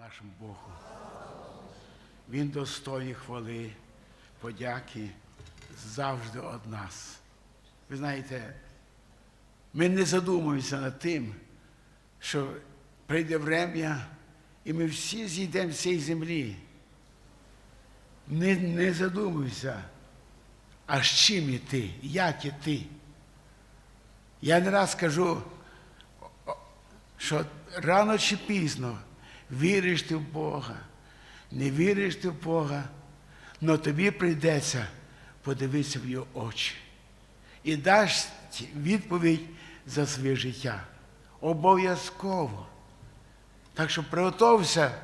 нашому Богу. Він достойний хвали, подяки завжди од нас. Ви знаєте, ми не задумуємося над тим, що прийде врем'я, і ми всі зійдемо з цієї землі. Не, не задумуйся, а з чим іти, як іти. Я не раз кажу, що рано чи пізно віриш ти в Бога, не віриш ти в Бога, але тобі прийдеться подивитися в його очі і даш відповідь за своє життя. Обов'язково. Так що приготовся,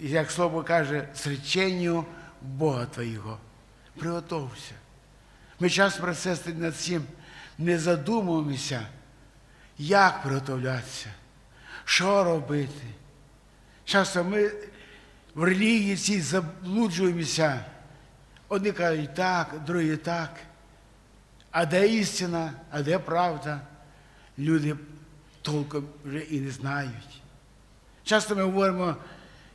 як слово каже, зреченню Бога Твоєго. Приготовся. Ми часто про це над цим не задумуємося, як приготовлятися, що робити. Часто ми в релігії цій заблуджуємося. Одні кажуть так, другі так. А де істина, а де правда? Люди толком вже і не знають. Часто ми говоримо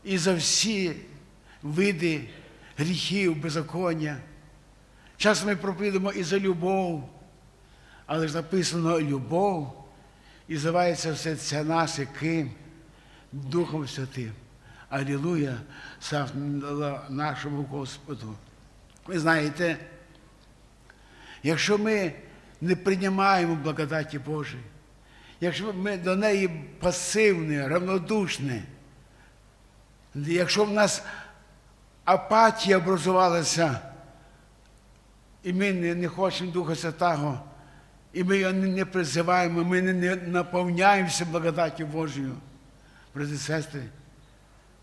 і за всі види гріхів, беззаконня. Часто ми проповідуємо і за любов, але ж написано любов і називається все це наше ким? Духом Святим. Алілуя, слава нашому Господу. Ви знаєте, якщо ми не приймаємо благодаті Божої, якщо ми до неї пасивні, равнодушні, якщо в нас апатія образувалася, і ми не, хочемо Духа Святого, і ми його не, призиваємо, ми не, наповняємося благодаті Божою, брати сестри,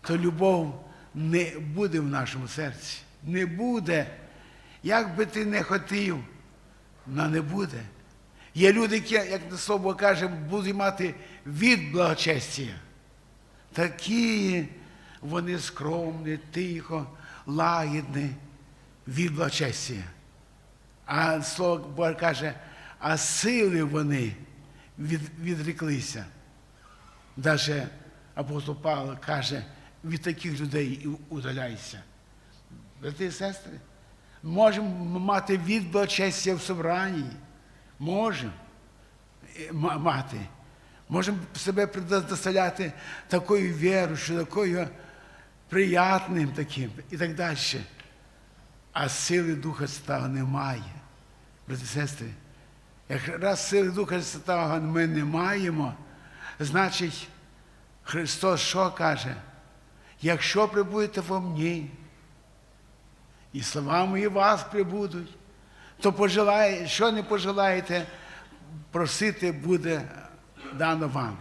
то любов не буде в нашому серці. Не буде. Як би ти не хотів, вона не буде. Є люди, які, як слово каже, будуть мати від благочестя. Такі вони скромні, тихо, лагідні від благочестя. А слово Боже каже, а сили вони від, відреклися. Даже апостол Павло каже, від таких людей і удаляйся. Брати і сестри, можемо мати від благочестя в собранні. Можемо мати. Можемо себе предоставляти такою вірою, що такою приятним таким і так далі. А сили Духа Святого немає. Брати і сестри, як раз сили Духа Святого ми не маємо, значить, Христос що каже? Якщо прибудете во мені, і слова мої вас прибудуть, то пожелає, що не пожелаєте, просити буде дано вам.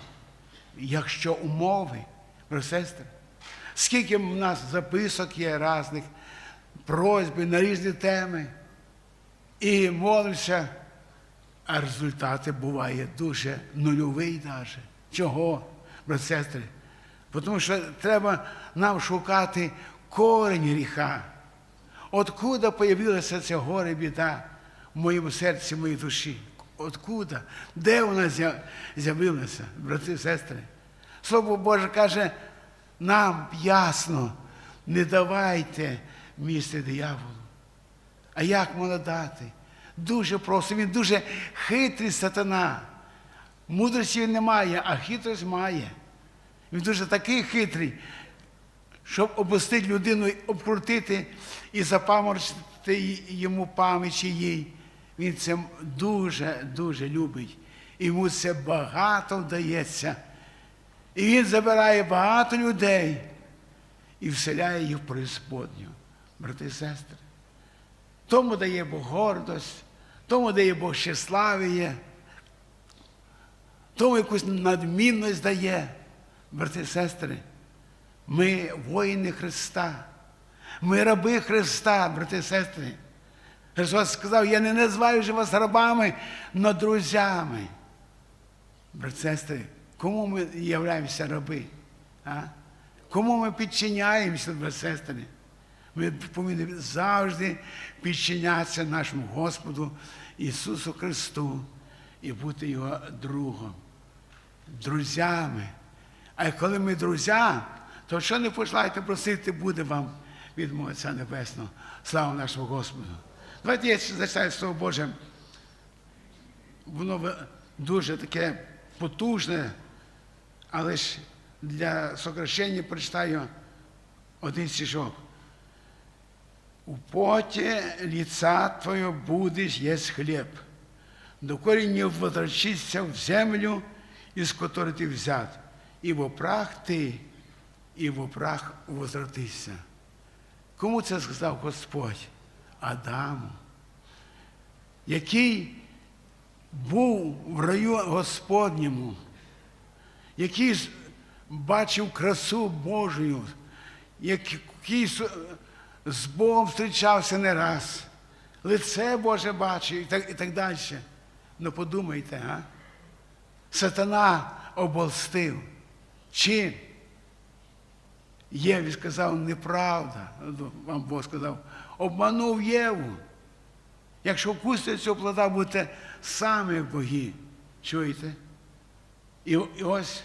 Якщо умови, сестри, скільки в нас записок є різних, просьби на різні теми, і молимося, а результати буває дуже нульовий навіть. Чого, сестри? Тому що треба нам шукати корень гріха. Откуда появилася ця горе біда в моєму серці, в моїй душі? Откуда? Де вона з'явилася, брати і сестри? Слово Боже каже, нам ясно, не давайте місце дияволу. А як можна дати? Дуже просто, він дуже хитрий сатана. Мудрості він не має, а хитрость має. Він дуже такий хитрий, щоб опустити людину, обкрутити і запаморочити йому пам'ять їй. Він це дуже-дуже любить. Йому це багато вдається. І він забирає багато людей і вселяє їх в преисподню, брати і сестри. Тому дає Бог гордость, тому дає Бог щаславіє, тому якусь надмінність дає, брати і сестри. Ми воїни Христа, ми раби Христа, брати і сестри. Христос сказав, я не називаю вже вас рабами, но друзями. Брати і сестри, кому ми являємося раби? А? Кому ми підчиняємося, брати сестри? Ми повинні завжди підчинятися нашому Господу Ісусу Христу і бути Його другом, друзями. А коли ми друзі, то що не пожелаєте просити, буде вам від мого Отця Небесного. Слава нашому Господу. Давайте я зачитаю Слово Боже. Воно дуже таке потужне, але ж для сокращення прочитаю один стишок. У поте лица Твое будешь есть хлеб, доколе не возвратишься в землю, из которой ты взят, и во прах ти, і во прах возвратишся. Кому це сказав Господь? Адаму, який був в раю Господньому, який бачив красу Божою, який з Богом зустрічався не раз, лице Боже бачив і так, і так далі. Ну подумайте, а? Сатана оболстив. Чим? Єві сказав, неправда. Вам Бог сказав, обманув Єву. Якщо вкусите цього плода, будете самі боги. Чуєте? І, і ось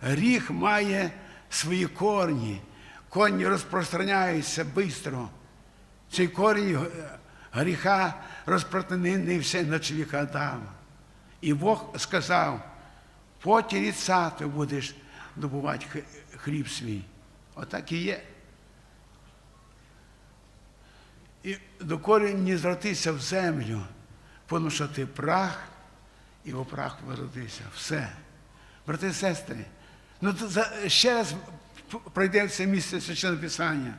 гріх має свої корні. Корні розпространяються швидко. Цей корінь е, гріха розпространився на чоловіка Адама. І Бог сказав, в поті ліца ти будеш добувати хліб свій. Отак і є. І доколи не звратися в землю, тому що ти прах, і у прах виродися. Все. Брати і сестри, ну ще раз п- пройдемо це місце священного Писання.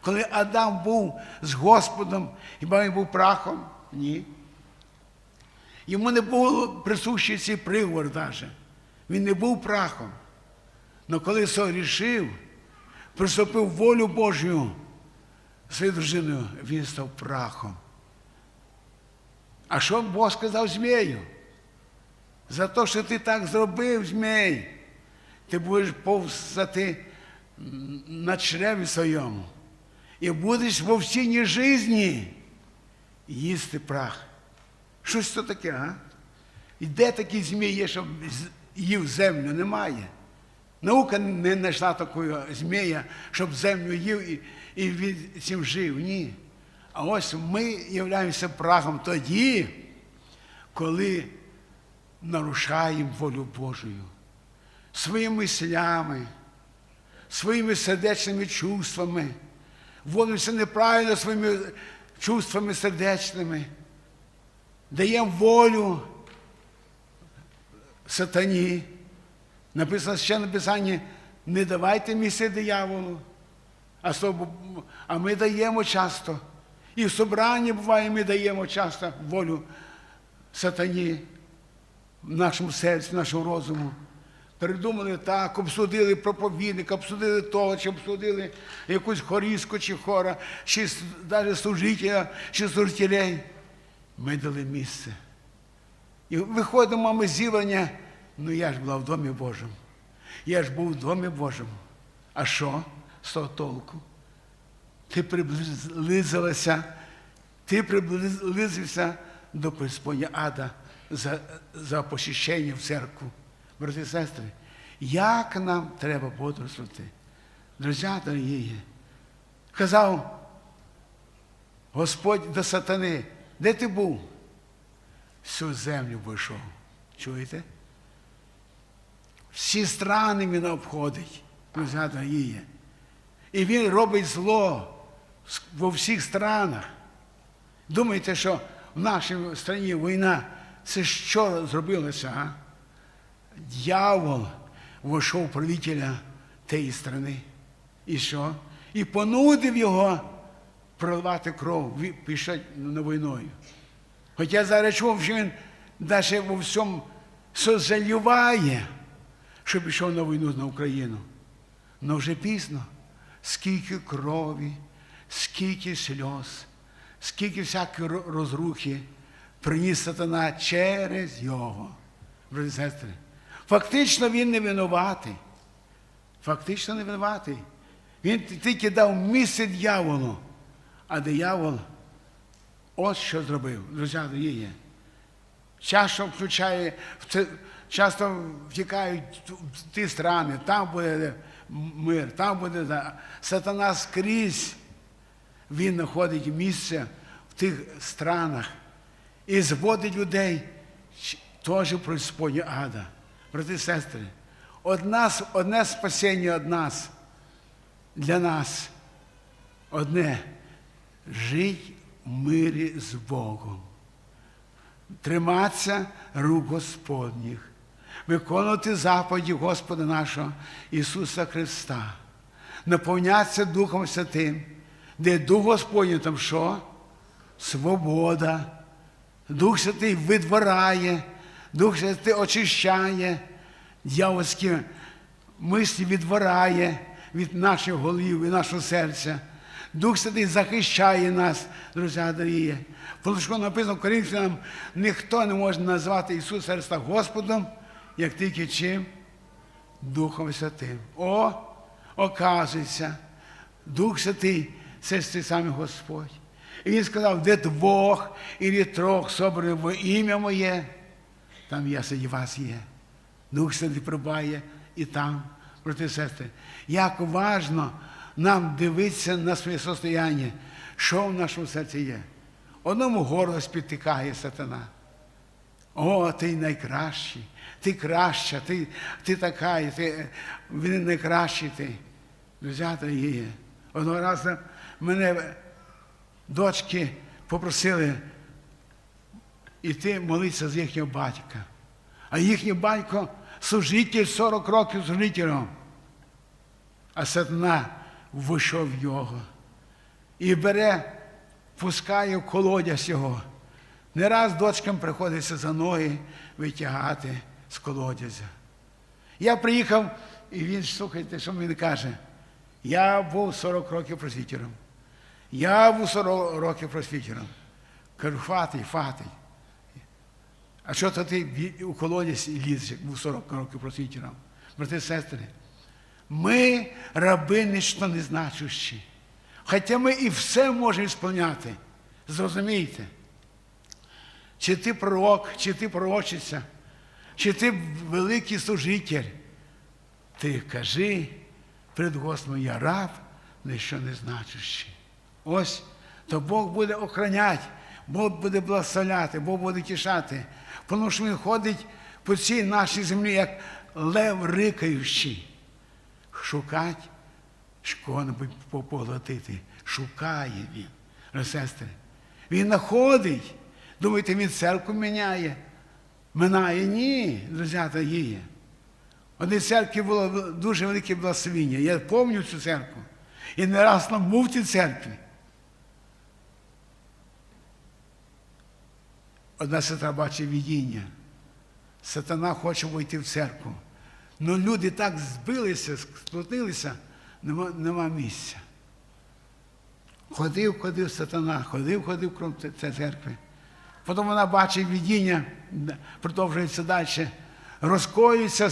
Коли Адам був з Господом, хіба він був прахом? Ні. Йому не було присущий цей приговор навіть. Він не був прахом. Але коли согрішив, приступив волю Божою своєю дружиною, він став прахом. А що Бог сказав змію? За те, що ти так зробив, змій, ти будеш повзати м, на чреві своєму. І будеш в овсінній житті їсти прах. Щось це таке, а? І де такі змії є, щоб їв землю? Немає. Наука не знайшла такого змія, щоб землю їв і, і від цим жив. Ні. А ось ми являємося прахом тоді, коли нарушаємо волю Божою своїми мислями, своїми сердечними чувствами, водимося неправильно своїми чувствами сердечними, даємо волю сатані. Написано ще на Писанні, не давайте місце дияволу. А, а ми даємо часто. І в собранні буває, ми даємо часто волю сатані в нашому серці, в нашому розуму. Передумали так, обсудили проповідника, обсудили того, чи обсудили якусь хорізку чи хора, чи навіть служителя, чи служителей. Ми дали місце. І виходимо ми з зібрання, ну я ж була в Домі Божому. Я ж був в Домі Божому. А що з того толку? Ти приблизилася, ти приблизився до присподня ада за, за посіщення в церкву. Брати і сестри, як нам треба бодрствувати? Друзі дорогі, казав Господь до сатани, де ти був? Всю землю вийшов. Чуєте? Всі страни він обходить, дорогі. І він робить зло во всіх странах. Думаєте, що в нашій країні війна, це що зробилося? А? Дьявол вийшов правителя тієї країни. І що? І понудив його проливати кров, пішов на. Хоча зараз чув, що він навіть во всьому созалюває, що пішов на війну на Україну. Но вже пізно. Скільки крові, скільки сльоз, скільки всякої ро- розрухи приніс сатана через його. Брати сестри. Фактично він не винуватий. Фактично не винуватий. Він тільки дав місце дьяволу, а диявол ось що зробив, друзі дорогі. Часто включає, часто втікають в ті страни, там буде мир, там буде сатана скрізь. Він знаходить місце в тих странах і зводить людей теж в преисподню ада. Брати і сестри, одна, одне спасіння від нас, для нас, одне жить в мирі з Богом, триматися рук Господніх, виконувати заповіді Господа нашого Ісуса Христа, наповнятися Духом Святим, де Дух Господній там що? Свобода. Дух Святий видворяє, Дух Святий очищає, дьявольські мислі відворяє від наших голів і нашого серця. Дух Святий захищає нас, друзі дорогі. Що написано в Коринфянам, ніхто не може назвати Ісуса Христа Господом, як тільки чим? Духом Святим. О, оказується, Дух Святий це ж той самий Господь. І він сказав, де двох і трьох собраних во ім'я моє, там я серед вас є. Дух Святий прибає і там, брати і сестри. Як важно нам дивитися на своє состояння, що в нашому серці є. Одному горло спітикає сатана. О, ти найкращий, ти краща, ти, ти така, ти, він найкращий ти. Друзята є. Одного разу мене дочки попросили йти молитися з їхнього батька. А їхній батько служитель 40 років служителем. А сатана вийшов його. І бере, пускає в колодязь його. Не раз дочкам приходиться за ноги витягати з колодязя. Я приїхав, і він, слухайте, що він каже. Я був 40 років просвітером. Я був 40 років просвітером. Кажу, хватить, хватить. А що то ти у колодязь лізеш, як був 40 років просвітером? Брати сестри, ми раби ніщо не значущі. Хоча ми і все можемо сповняти. Зрозумійте. Чи ти пророк, чи ти пророчиця, чи ти великий служитель, ти кажи перед Господом, я раб, ніщо не значущий. Ось, то Бог буде охороняти, Бог буде благословляти, Бог буде тішати. Тому що Він ходить по цій нашій землі, як лев рикаючий. Шукать, кого-небудь поглотити. Шукає він. Брати і Сестри. Він знаходить. Думаєте, він церкву міняє? Минає? Ні, друзята. В одній церкві було дуже велике благословіння. Я пам'ятаю цю церкву. І не раз там був в цій церкві. Одна сестра бачить видіння. Сатана хоче войти в церкву. Ну люди так збилися, сплотилися, нема, нема місця. Ходив, ходив сатана, ходив, ходив цієї церкви. Потім вона бачить видіння, продовжується далі. Розкоюється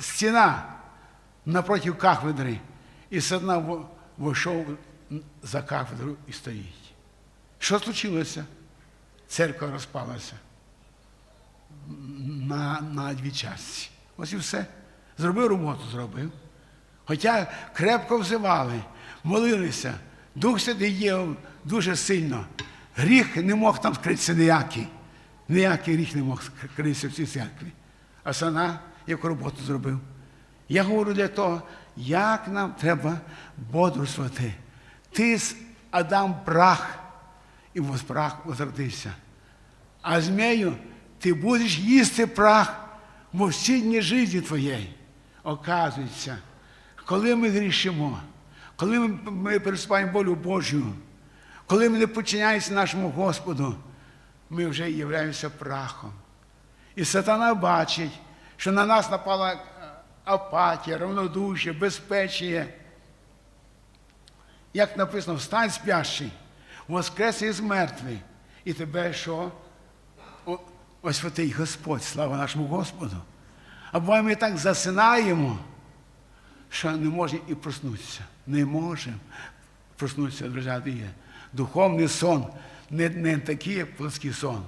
стіна напроти кафедри. І сатана вийшов за кафедру і стоїть. Що случилося? Церква розпалася на, на дві часті. Ось і все. Зробив роботу, зробив. Хоча крепко взивали, молилися, Дух Святий діяв дуже сильно. Гріх не мог там скритися ніякий. Ніякий гріх не мог скритися в цій церкві. А сана яку роботу зробив. Я говорю для того, як нам треба бодрствувати. Ти з Адам прах, і воз прах возродився. А змею ти будеш їсти прах во всі дні житті твоєї. Оказується, коли ми грішимо, коли ми, переступаємо волю Божу, коли ми не підчиняємося нашому Господу, ми вже являємося прахом. І сатана бачить, що на нас напала е, апатія, равнодушие, безпечія. Як написано, встань спящий, воскрес із мертвих, і тебе що? Ось отий Господь, слава нашому Господу. А буває ми так засинаємо, що не можемо і проснутися. Не можемо проснутися, друзі. Духовний сон, не, не такий, як плоский сон,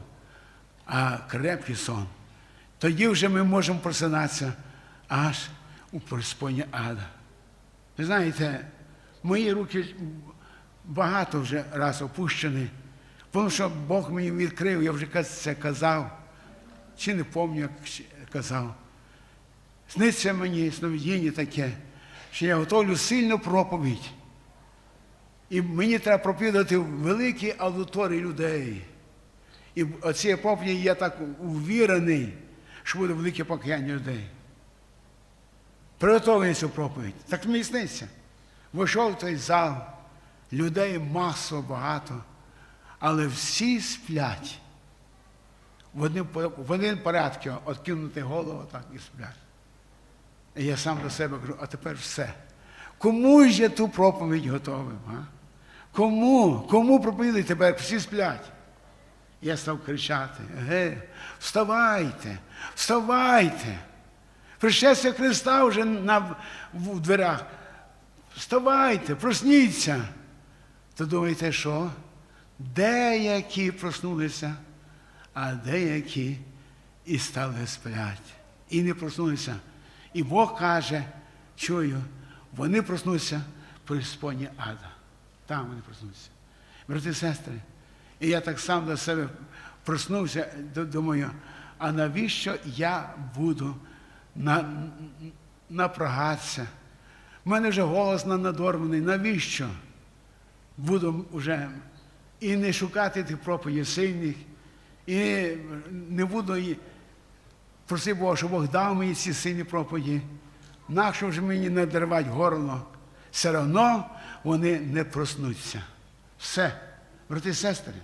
а крепкий сон. Тоді вже ми можемо просинатися аж у преисподнє ада. Ви знаєте, мої руки багато вже раз опущені, тому що Бог мені відкрив, я вже це казав, чи не пам'ятаю, як казав. Сниться мені сновидіння таке, що я готовлю сильну проповідь. І мені треба проповідати в великій аудиторії людей. І цій проповіді я так увірений, що буде велике покаяння людей. Приготовлений цю проповідь. Так мені сниться. Вийшов в той зал, людей масово багато, але всі сплять. В один, порядку откинути голову так і сплять. І я сам до себе кажу, а тепер все. Кому ж я ту проповідь готовив? А? Кому? Кому проповідати тепер? Всі сплять. Я став кричати: Ге, вставайте, вставайте. Пришестя Христа вже на, в дверях. Вставайте, просніться. То думаєте, що? Деякі проснулися, а деякі і стали сплять. І не проснулися. І Бог каже, чую, вони проснуться при споні ада. Там вони проснуться. Брати і сестри, і я так сам до себе проснувся, думаю, а навіщо я буду на, напрягатися? У мене вже голос надорваний. Навіщо? Буду вже і не шукати тих проповідей сильних, і не буду і просити Бога, щоб Бог дав мені ці сильні проповіді. Нащо вже мені надривати горло? Все одно вони не проснуться. Все, брати і сестри.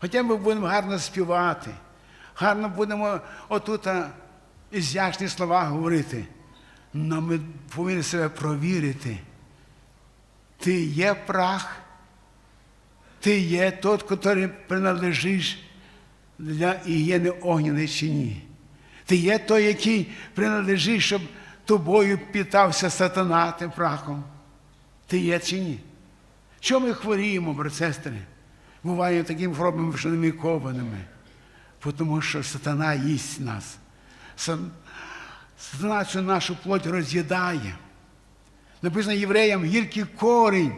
Хоча ми будемо гарно співати, гарно будемо отут ізящні слова говорити, але ми повинні себе провірити. Ти є прах, ти є тот, який принадлежиш для не огняний чи ні. Ти є той, який принадлежить, щоб тобою питався сатана тим прахом. Ти є чи ні? Що ми хворіємо, брат сестри? Буває такими хворобами, що не кованими, тому що сатана їсть нас. Сатана цю нашу плоть роз'їдає. Написано євреям гіркий корінь,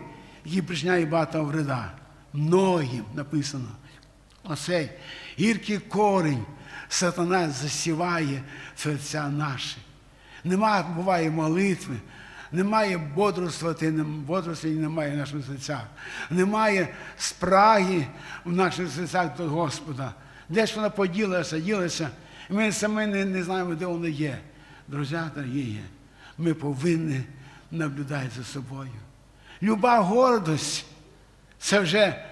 який причиняє багато вреда. Многим написано. Оцей гіркий корінь сатана засіває серця наші. Нема, буває молитви, немає бодрствувати, бодрості немає в наших серцях. Немає спраги в наших серцях до Господа. Де ж вона поділася, ділася, і ми самі не, не знаємо, де вона є. Друзі, дорогі, ми повинні наблюдати за собою. Люба гордость це вже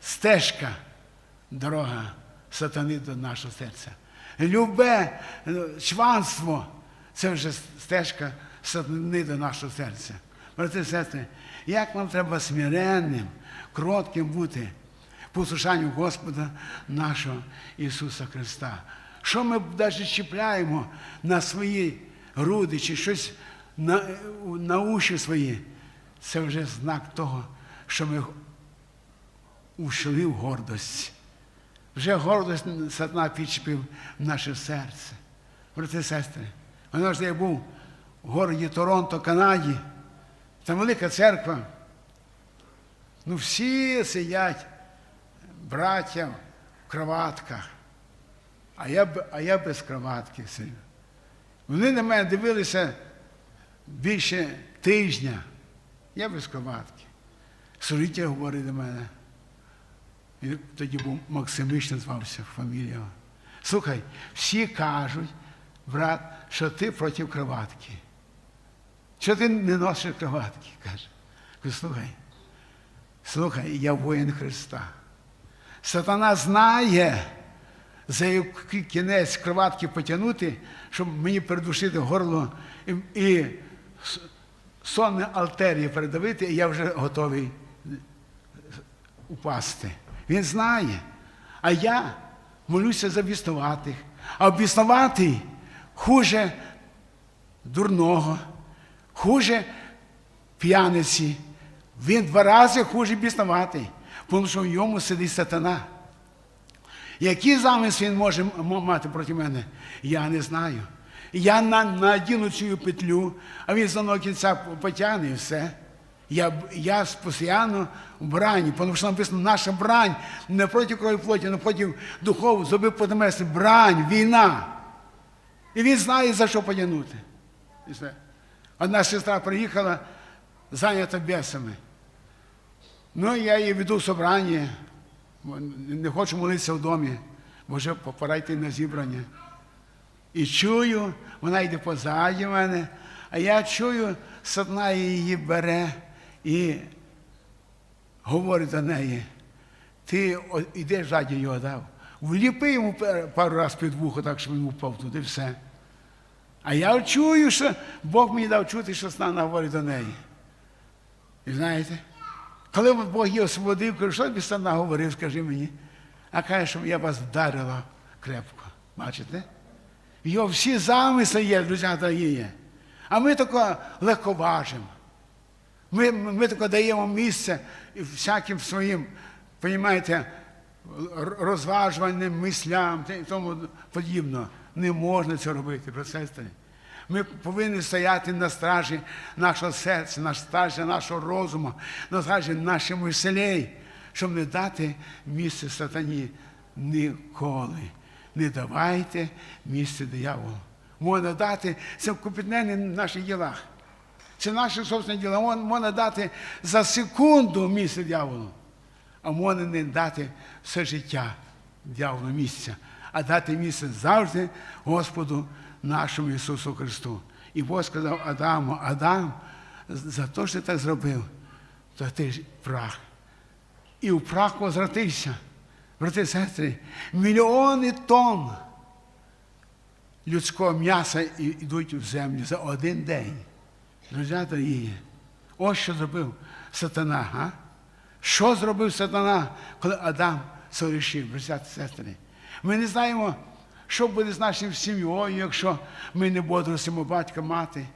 стежка, дорога сатани до нашого серця. Любе чванство це вже стежка сатани до нашого серця. Брати сестри, як нам треба смиренним, кротким бути послушанню Господа нашого Ісуса Христа. Що ми навіть чіпляємо на свої груди чи щось на, на уші свої, це вже знак того, що ми ушли в гордость. Вже гордость сатана підчепив в наше серце. Брати і сестри, воно ж я був в городі Торонто, Канаді, там велика церква. Ну всі сидять, браття в кроватках, а я а я без кроватки сидів. Вони на мене дивилися більше тижня. Я без кроватки. Служитель говорить до мене. Він тоді був Максимич, назвався фамілія. Слухай, всі кажуть, брат, що ти проти кроватки. Що ти не носиш кроватки? каже. Кажу, слухай, слухай, я воїн Христа. Сатана знає, за який кінець кроватки потягнути, щоб мені передушити горло і, і сонне артерії передавити, і я вже готовий упасти. Він знає. А я молюся за біснуватих. А обіснуватий хуже дурного, хуже п'яниці. Він два рази хуже біснуватий, тому що в йому сидить сатана. Який замис він може мати проти мене, я не знаю. Я надіну цю петлю, а він з одного кінця потягне і все. Я, я постійно в брані, тому що написано, наша брань не проти крові плоті, але проти духов, зуби подомесли. Брань, війна. І він знає, за що потягнути. Одна сестра приїхала, зайнята бесами. Ну, я її веду в собрання, не хочу молитися в домі, бо вже пора йти на зібрання. І чую, вона йде позаді мене, а я чую, сатна її бере і говорить до неї, ти ідеш ззаді його дав. Вліпи йому пару разів під вухо, так, щоб він упав туди все. А я чую, що Бог мені дав чути, що сатана говорить до неї. І знаєте, коли Бог її освободив, кажу, що тобі сатана говорив, скажи мені. А каже, щоб я вас вдарила крепко. Бачите? Його всі замисли є, друзі дорогі. А ми тако легковажимо. Ми, ми тако даємо місце всяким своїм, розумієте, розважувальним мислям і тому подібно. Не можна це робити, брат. Ми повинні стояти на стражі нашого серця, на стражі нашого розуму, на стражі наших мислей, щоб не дати місце сатані ніколи. Не давайте місце дияволу. Можна дати це в наших ділах. Це наші собственні діла. Мон- Можна дати за секунду місце дьяволу, а можна не дати все життя дьяволу місця, а дати місце завжди Господу нашому Ісусу Христу. І Бог сказав Адаму, Адам, за те, що ти так зробив, то ти ж прах. І в прах возвратився. Брати і сестри, мільйони тонн людського м'яса йдуть в землю за один день. Друзі дорогі, ось що зробив сатана. А? Що зробив сатана, коли Адам сорішив, браття сестри? Ми не знаємо, що буде з нашою сім'єю, якщо ми не бодросимо батька, мати.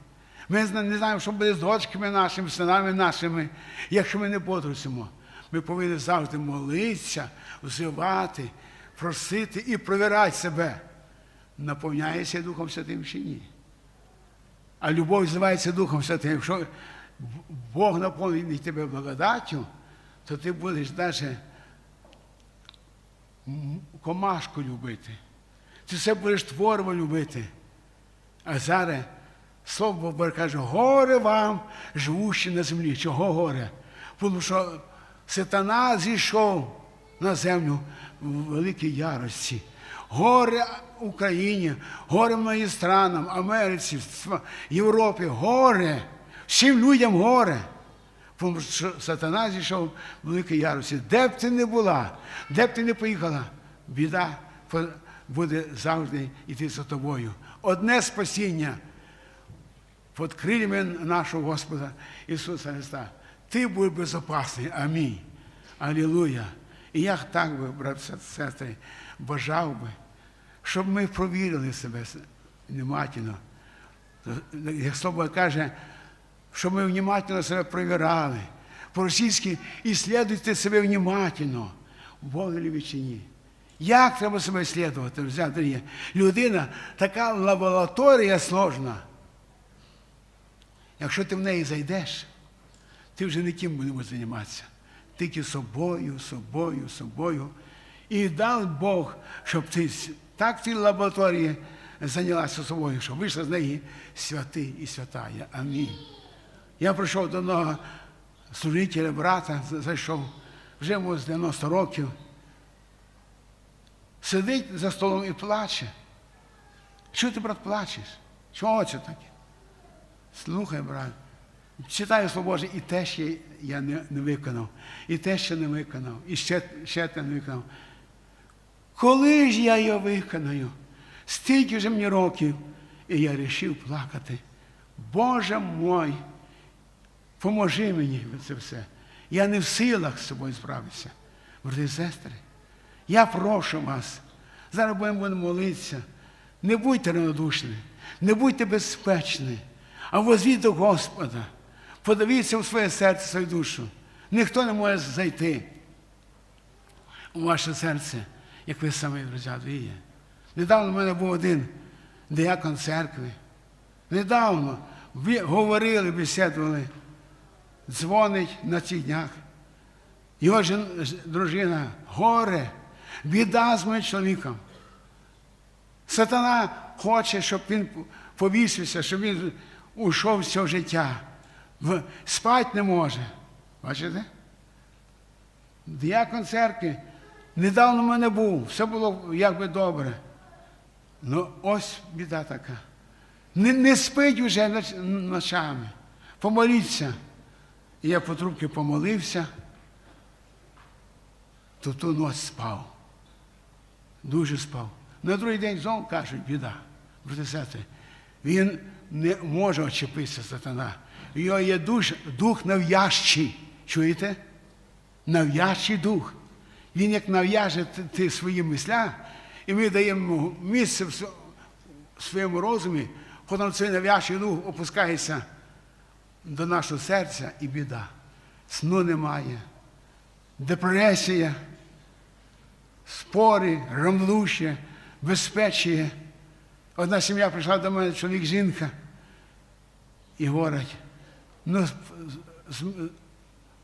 Ми не знаємо, що буде з дочками нашими, синами нашими, якщо ми не бодросимо. Ми повинні завжди молитися, взивати, просити і провіряти себе. Наповняється Духом Святим чи ні. А любов зливається Духом Святим. Якщо Бог наповнить тебе благодаттю, то ти будеш навіть комашку любити. Ти все будеш творво любити. А зараз Слово Боже каже, горе вам, живущі на землі. Чого горе? Тому що сатана зійшов на землю в великій ярості. Горе Україні, горе моїм странам, Америці, Європі, горе. Всім людям горе. Що сатана зійшов в великій ярості. Де б ти не була, де б ти не поїхала, біда буде завжди йти за тобою. Одне спасіння під крильми нашого Господа Ісуса Христа. Ти будеш безопасний. Амінь. Алілуя. І я так би, брат сестри, бажав би, щоб ми провірили себе внимательно. Як слово каже, щоб ми внимательно себе провірали. По-російськи іслідуйте себе внимательно, Бог чи ні. Як треба себе слідувати? взяти? Людина така лабораторія сложна. Якщо ти в неї зайдеш, ти вже не ким будеш займатися. Тільки собою, собою, собою. І дав Бог, щоб ти так цій лабораторії зайнялася собою, щоб вийшла з неї святий і святая. Амінь. Я прийшов до одного служителя, брата, зайшов, вже йому з 90 років. Сидить за столом і плаче. Чого ти, брат, плачеш? Чого це таке? Слухай, брат, читаю Слово Боже, і те ще я не, не виконав, і те ще не виконав, і ще, ще те не виконав. Коли ж я його виконаю? Стільки вже мені років, і я вирішив плакати. Боже мой, поможи мені це все. Я не в силах з собою справитися. Брати і сестри, я прошу вас, зараз будемо молитися. Не будьте равнодушні, не будьте безпечні, а возвіть до Господа. Подивіться у своє серце, свою душу. Ніхто не може зайти у ваше серце, як ви самі, друзі, є. Недавно в мене був один диякон церкви. Недавно ви говорили, бесідували, дзвонить на цих днях. Його жін- дружина горе, біда з моїм чоловіком. Сатана хоче, щоб він повісився, щоб він ушов з цього життя. Спать не може. Бачите? Діякон церкви недавно в мене був, все було якби добре. Ну, ось біда така. Не, не спить уже ночами. Помоліться. І я по трубці помолився, то ту ніч спав. Дуже спав. На другий день знову кажуть, біда. Брати сестри, він не може очепитися сатана. Його є душ, дух нав'язчий. Чуєте? Нав'язчий дух. Він як нав'яже т- ті свої мисля, і ми даємо місце в своєму розумі, потім цей нав'язчий дух опускається до нашого серця і біда. Сну немає, депресія, спори, рамлуще, безпечіє. Одна сім'я прийшла до мене, чоловік, жінка, і говорить, ну,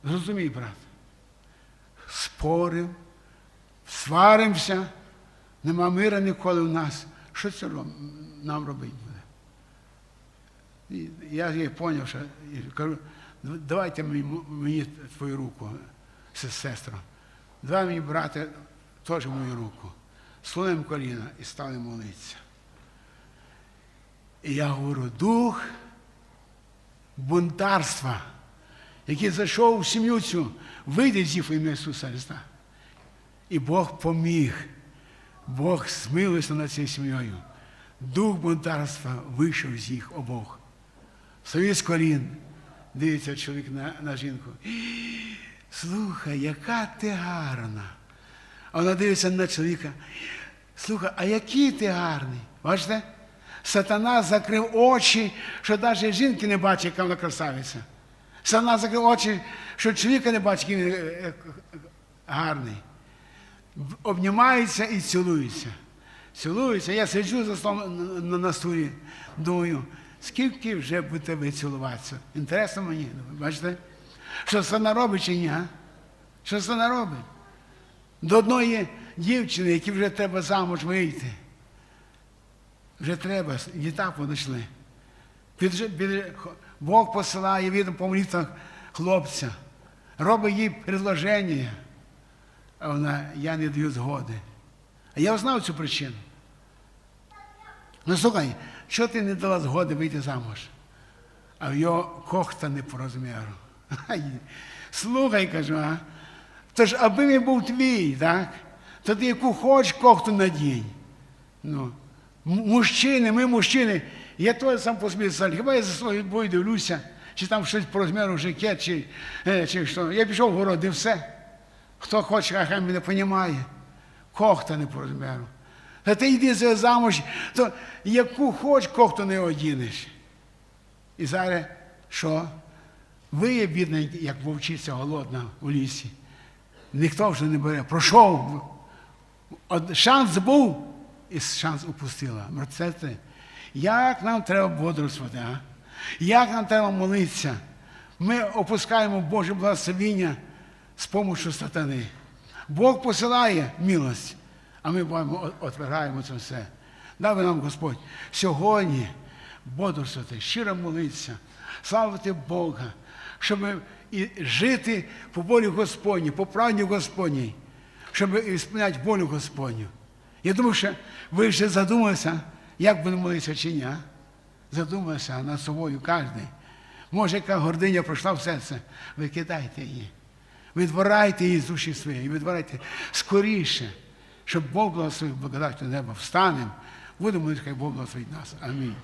зрозумій, брат, спорив, сваримося, нема мира ніколи в нас. Що це нам робити буде? І я їй зрозумів, що і кажу, давайте мені, мені твою руку, се- сестро. Давай мені, брате, теж мою руку. Слонимо коліна і стали молитися. І я говорю, дух бунтарства, який зайшов в сім'ю цю, вийде з ім'я Ісуса Христа. І Бог поміг. Бог змилився над цією сім'єю. Дух бунтарства вийшов з їх обох. Совіт з колін. Дивиться чоловік на, на жінку. Слухай, яка ти гарна. А вона дивиться на чоловіка. Слухай, а який ти гарний? Бачите? Сатана закрив очі, що навіть жінки не бачить, яка вона красавиця. Сатана закрив очі, що чоловіка не бачить, він е, е, гарний. Обнімаються і цілуються. Цілуються. Я сиджу за столом на, стулі, думаю, скільки вже будете цілуватися? Інтересно мені, бачите? Що це робить чи ні? а? Що це робить? До одної дівчини, якій вже треба замуж вийти. Вже треба, літа подійшли. Під, під, Бог посилає від помоліться хлопця, робить їй предложення, а вона, я не даю згоди. А я знав цю причину. Ну слухай, що ти не дала згоди вийти замуж? А в його кохта не по розміру. Слухай, кажу, а? То ж, аби він був твій, так? То ти яку хочеш кохту надінь. Ну, мужчини, ми мужчини. Я теж сам по собі сам. Хіба я за свою бою дивлюся, чи там щось по розміру жакет, чи, е, чи що. Я пішов в город і все. Хто хоче, а хай мене понімає. Кохта не по розміру. Та ти йди за замуж, то яку хоч кохту не одінеш. І зараз що? Ви є бідненькі, як вовчиця голодна у лісі. Ніхто вже не бере. Пройшов. Шанс був, і шанс упустила. Брате, як нам треба бодрствувати, а? Як нам треба молитися? Ми опускаємо Боже благословіння з допомогою сатани. Бог посилає милость, а ми отвергаємо це все. Дай нам Господь сьогодні бодрствувати, щиро молитися, славити Бога, щоб і жити по волі Господній, по правді Господній, щоб ісполняти волю Господню. Я думаю, що ви вже задумалися, як будемо молитися чи ні. а? Над собою кожен. Може, яка гординя пройшла в серце, викидайте її. Відворайте її з душі своєї, відворайте скоріше, щоб Бог благословив благодаттю небо. Встанемо, будемо хай Бог благословить нас. Амінь.